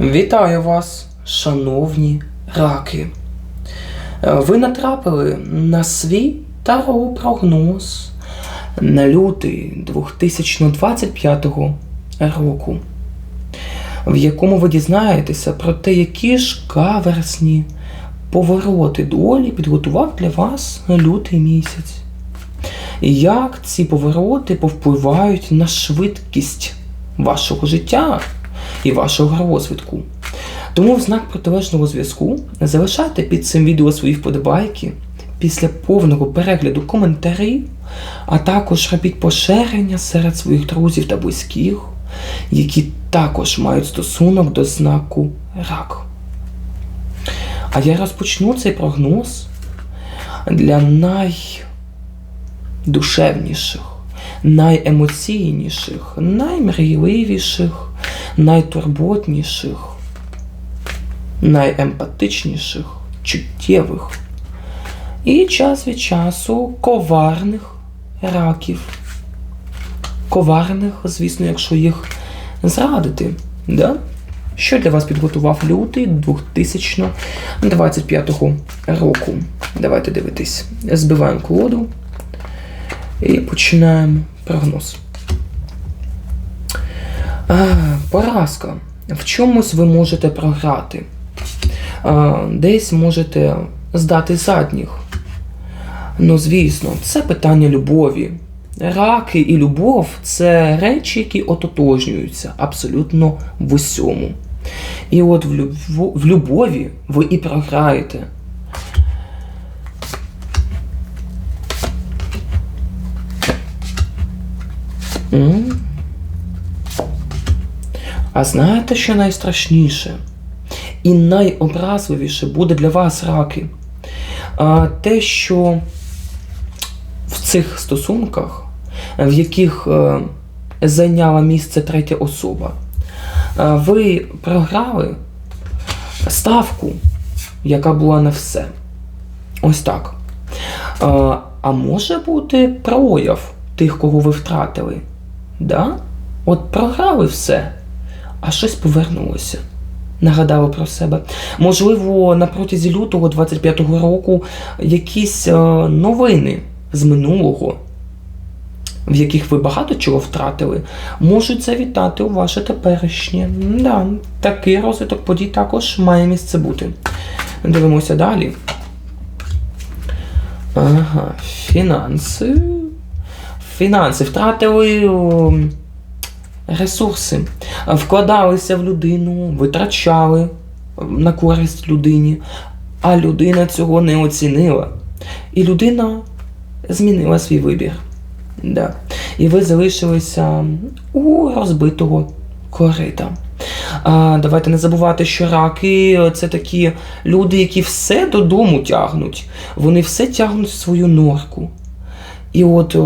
Вітаю вас, шановні раки. Е, Ви натрапили на свій таро-прогноз на лютий 2025 року, в якому ви дізнаєтеся про те, які ж каверсні повороти долі підготував для вас лютий місяць. Як ці повороти повпливають на швидкість вашого життя і вашого розвитку. Тому в знак протилежного зв'язку залишайте під цим відео свої вподобайки після повного перегляду коментарів, а також робіть поширення серед своїх друзів та близьких, які також мають стосунок до знаку рак. А я розпочну цей прогноз для найдушевніших, найемоційніших, наймрійливіших, найтурботніших, найемпатичніших, чуттєвих і час від часу коварних раків. Коварних, звісно, якщо їх зрадити. Да? Що для вас підготував лютий 2025 року? Давайте дивитись. Збиваємо колоду і починаємо прогноз. А, поразка. В чомусь ви можете програти. Десь можете здати задніх. Ну, звісно, це питання любові. Раки і любов це речі, які ототожнюються абсолютно в усьому. І от в, любов, в любові ви і програєте. М? А знаєте, що найстрашніше? І найобразливіше буде для вас раки. А, те, що в цих стосунках, в яких е, зайняла місце третя особа, е, ви програли ставку, яка була на все. Ось так. А, а може бути прояв тих, кого ви втратили. Да? От програли все, а щось повернулося. Нагадали про себе. Можливо, на протязі лютого 25-го року якісь е, новини з минулого, в яких ви багато чого втратили, можуть завітати у ваше теперішнє. Да, такий розвиток подій також має місце бути. Дивимося далі. Ага, фінанси. Фінанси втратили о, ресурси, вкладалися в людину, витрачали на користь людині, а людина цього не оцінила. І людина змінила свій вибір. Да. І ви залишилися у розбитого корита. А, Давайте не забувати, що раки це такі люди, які все додому тягнуть. Вони все тягнуть в свою норку. І от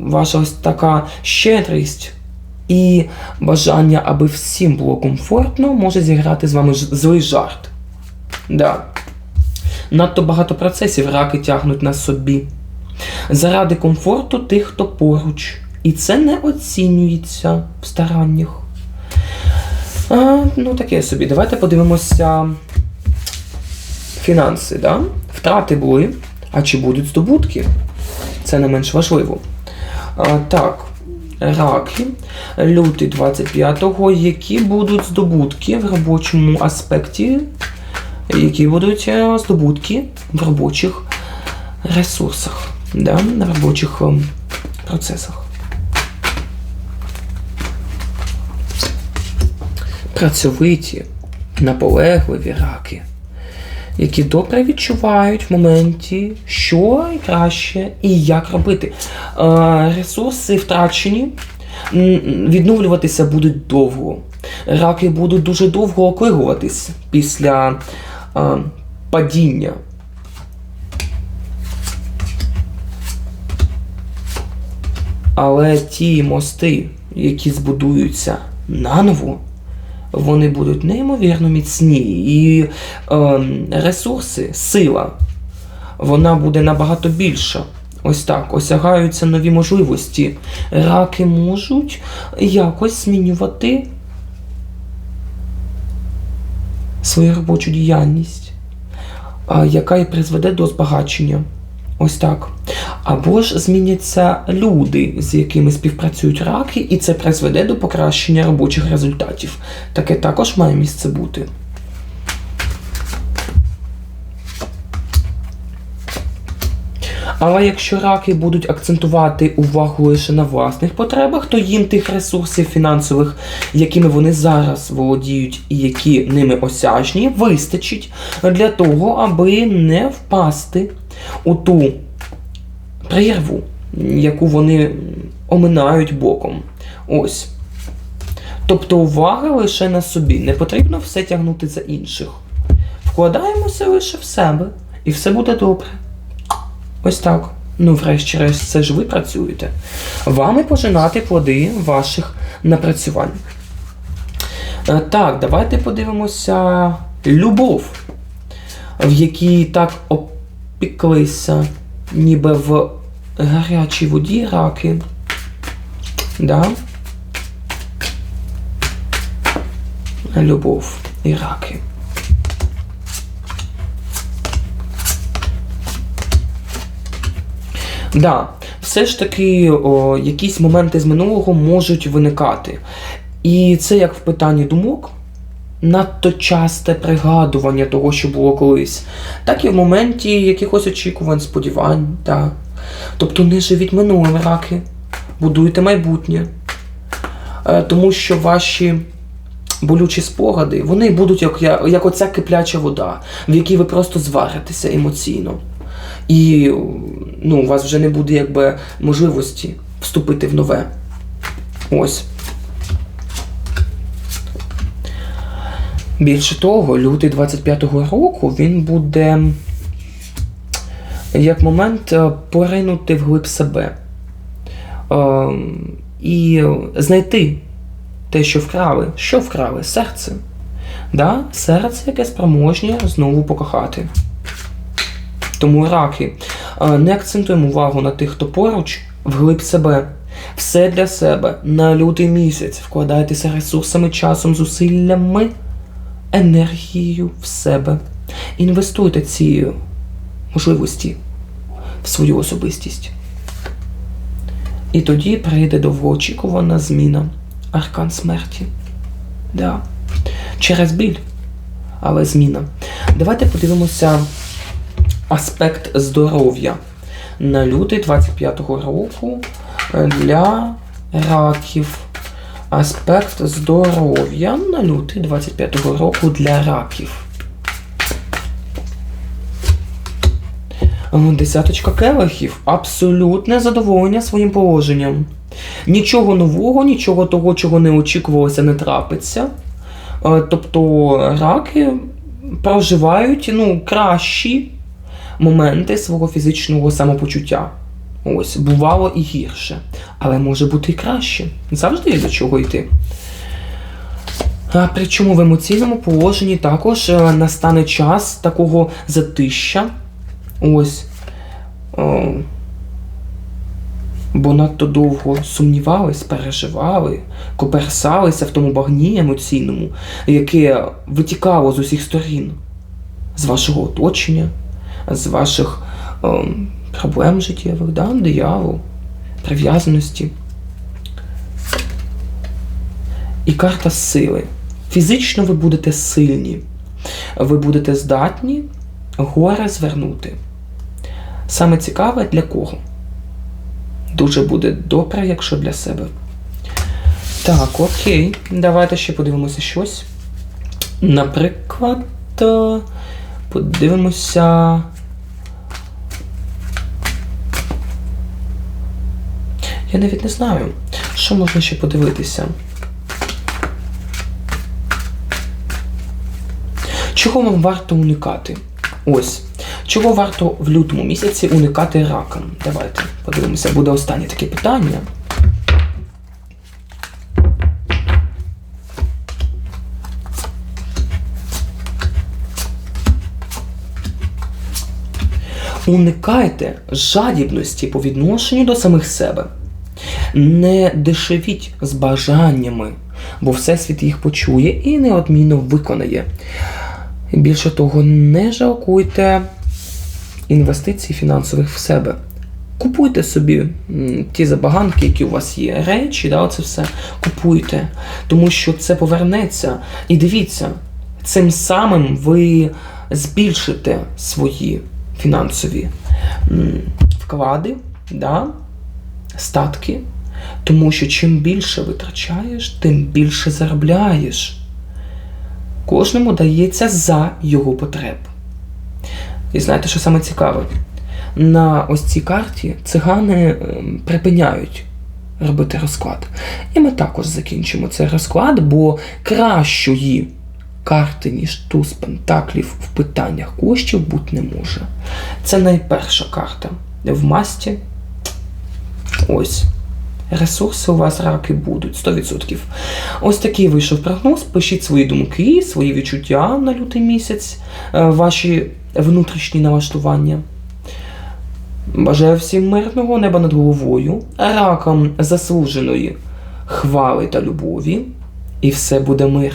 ваша ось така щедрість і бажання, аби всім було комфортно, може зіграти з вами злий жарт. Да. Надто багато процесів раки тягнуть на собі. Заради комфорту тих, хто поруч. І це не оцінюється в стараннях. А, ну, таке собі. Давайте подивимося фінанси. Да? Втрати були, а чи будуть здобутки? Це не менш важливо. А, так, раки, лютий 25-го, які будуть здобутки в робочому аспекті, які будуть е, здобутки в робочих ресурсах, да? на робочих ем, процесах. Працьовиті, наполегливі раки, які добре відчувають в моменті, що краще і як робити. Е, Ресурси втрачені, відновлюватися будуть довго. Раки будуть дуже довго оклигуватись після е, падіння. Але ті мости, які збудуються наново, вони будуть неймовірно міцні. І ем, ресурси, сила, вона буде набагато більша. Ось так, осягаються нові можливості. Раки можуть якось змінювати свою робочу діяльність, яка і призведе до збагачення. Ось так. Або ж зміняться люди, з якими співпрацюють раки, і це призведе до покращення робочих результатів. Таке також має місце бути. Але якщо раки будуть акцентувати увагу лише на власних потребах, то їм тих ресурсів фінансових, якими вони зараз володіють і які ними осяжні, вистачить для того, аби не впасти у ту прірву, яку вони оминають боком. Ось. Тобто увага лише на собі. Не потрібно все тягнути за інших. Вкладаємося лише в себе, і все буде добре. Ось так. Ну, врешті-решт, це ж ви працюєте. Вами пожинати плоди ваших напрацювань. Е, Так, давайте подивимося любов, в якій так опіклися, ніби в гарячій воді раки. Да? Любов і раки. Да, все ж таки о, якісь моменти з минулого можуть виникати. І це як в питанні думок, надто часте пригадування того, що було колись, так і в моменті якихось очікувань, сподівань. Да. Тобто не живіть минулим раки, будуйте майбутнє. Е, Тому що ваші болючі спогади, вони будуть як, як оця кипляча вода, в якій ви просто зваритеся емоційно. І ну, у вас вже не буде якби можливості вступити в нове. Ось. Більше того, лютий 25-го року він буде як момент е, поринути вглиб себе е, і знайти те, що вкрали. Що вкрали? Серце. Да? Серце, яке спроможне знову покохати. Тому раки, е, не акцентуємо увагу на тих, хто поруч, вглиб себе. Все для себе на лютий місяць. Вкладайтеся ресурсами, часом, зусиллями, енергією в себе. Інвестуйте ці можливості в свою особистість. І тоді прийде довгоочікувана зміна. Аркан смерті. Да. Через біль, але зміна. Давайте подивимося аспект здоров'я на лютий 25-го року для раків. Аспект здоров'я на лютий 25-го року для раків. Десяточка келихів. Абсолютне задоволення своїм положенням. Нічого нового, нічого того, чого не очікувалося, не трапиться. Е, Тобто раки проживають ну, кращі моменти свого фізичного самопочуття. Ось, бувало і гірше, але може бути і краще. Завжди є до чого йти. Причому в емоційному положенні також е, настане час такого затища. Ось. О, бо надто довго сумнівались, переживали, коперсалися в тому багні емоційному, яке витікало з усіх сторін, з вашого оточення, з ваших ем, проблем життєвих, да? диявол, прив'язаності. І карта сили. Фізично ви будете сильні, ви будете здатні горе звернути. Саме цікаве для кого? Дуже буде добре, якщо для себе. Так, окей. Давайте ще подивимося щось. Наприклад, е, подивимося. Я навіть не знаю, що можна ще подивитися. Чого вам варто уникати? Ось. Чого варто в лютому місяці уникати раком? Давайте подивимося, буде останнє таке питання. Уникайте жадібності по відношенню до самих себе. Не дешевіть з бажаннями, бо Всесвіт їх почує і неодмінно виконає. Більше того, не жалкуйте інвестицій фінансових в себе. Купуйте собі ті забаганки, які у вас є, речі, да, це все купуйте, тому що це повернеться. І дивіться, цим самим ви збільшите свої фінансові вклади, да, статки, тому що чим більше витрачаєш, тим більше заробляєш. Кожному дається за його потреб. І знаєте, що саме цікаве? На ось цій карті цигани ем, припиняють робити розклад. І ми також закінчимо цей розклад, бо кращої карти, ніж туз пентаклів в питаннях коштів бути не може. Це найперша карта в масті. Ось. Ресурси у вас раки будуть 100%. Ось такий вийшов прогноз. Пишіть свої думки, свої відчуття на лютий місяць, е, ваші внутрішні налаштування. Бажаю всім мирного неба над головою, ракам заслуженої хвали та любові, і все буде мир.